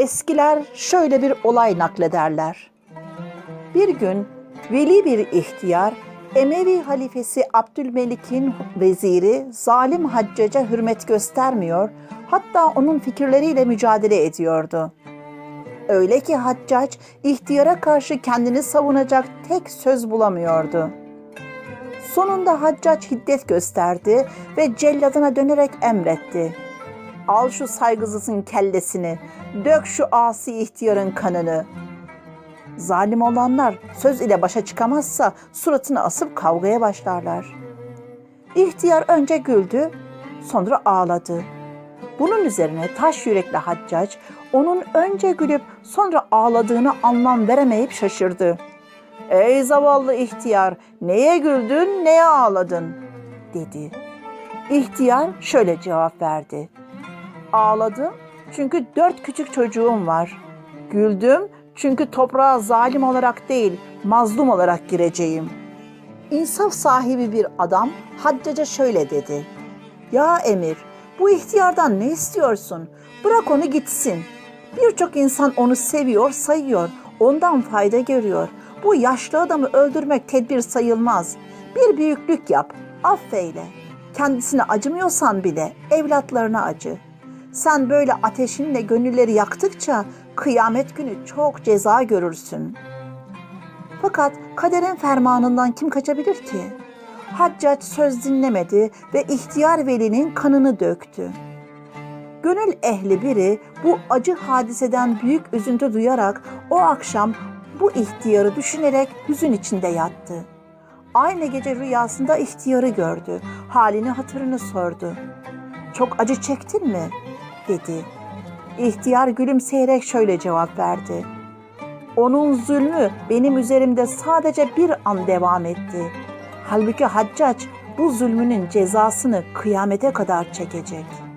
Eskiler şöyle bir olay naklederler. Bir gün veli bir ihtiyar Emevi halifesi Abdülmelik'in veziri zalim haccaca hürmet göstermiyor, hatta onun fikirleriyle mücadele ediyordu. Öyle ki haccac ihtiyara karşı kendini savunacak tek söz bulamıyordu. Sonunda haccac hiddet gösterdi ve celladına dönerek emretti. Al şu saygısızın kellesini, dök şu asi ihtiyarın kanını. Zalim olanlar söz ile başa çıkamazsa suratını asıp kavgaya başlarlar. İhtiyar önce güldü, sonra ağladı. Bunun üzerine taş yürekli haccac onun önce gülüp sonra ağladığını anlam veremeyip şaşırdı. Ey zavallı ihtiyar, neye güldün, neye ağladın? dedi. İhtiyar şöyle cevap verdi. Ağladım çünkü dört küçük çocuğum var. Güldüm çünkü toprağa zalim olarak değil, mazlum olarak gireceğim. İnsaf sahibi bir adam haccaca şöyle dedi. Ya emir, bu ihtiyardan ne istiyorsun? Bırak onu gitsin. Birçok insan onu seviyor, sayıyor, ondan fayda görüyor. Bu yaşlı adamı öldürmek tedbir sayılmaz. Bir büyüklük yap, affeyle. Kendisine acımıyorsan bile evlatlarına acı. Sen böyle ateşinle gönülleri yaktıkça kıyamet günü çok ceza görürsün. Fakat kaderin fermanından kim kaçabilir ki? Haccac söz dinlemedi ve ihtiyar velinin kanını döktü. Gönül ehli biri bu acı hadiseden büyük üzüntü duyarak o akşam bu ihtiyarı düşünerek hüzün içinde yattı. Aynı gece rüyasında ihtiyarı gördü. Halini hatırını sordu. Çok acı çektin mi? Dedi. İhtiyar gülümseyerek şöyle cevap verdi. Onun zulmü benim üzerimde sadece bir an devam etti. Halbuki Haccac bu zulmünün cezasını kıyamete kadar çekecek.''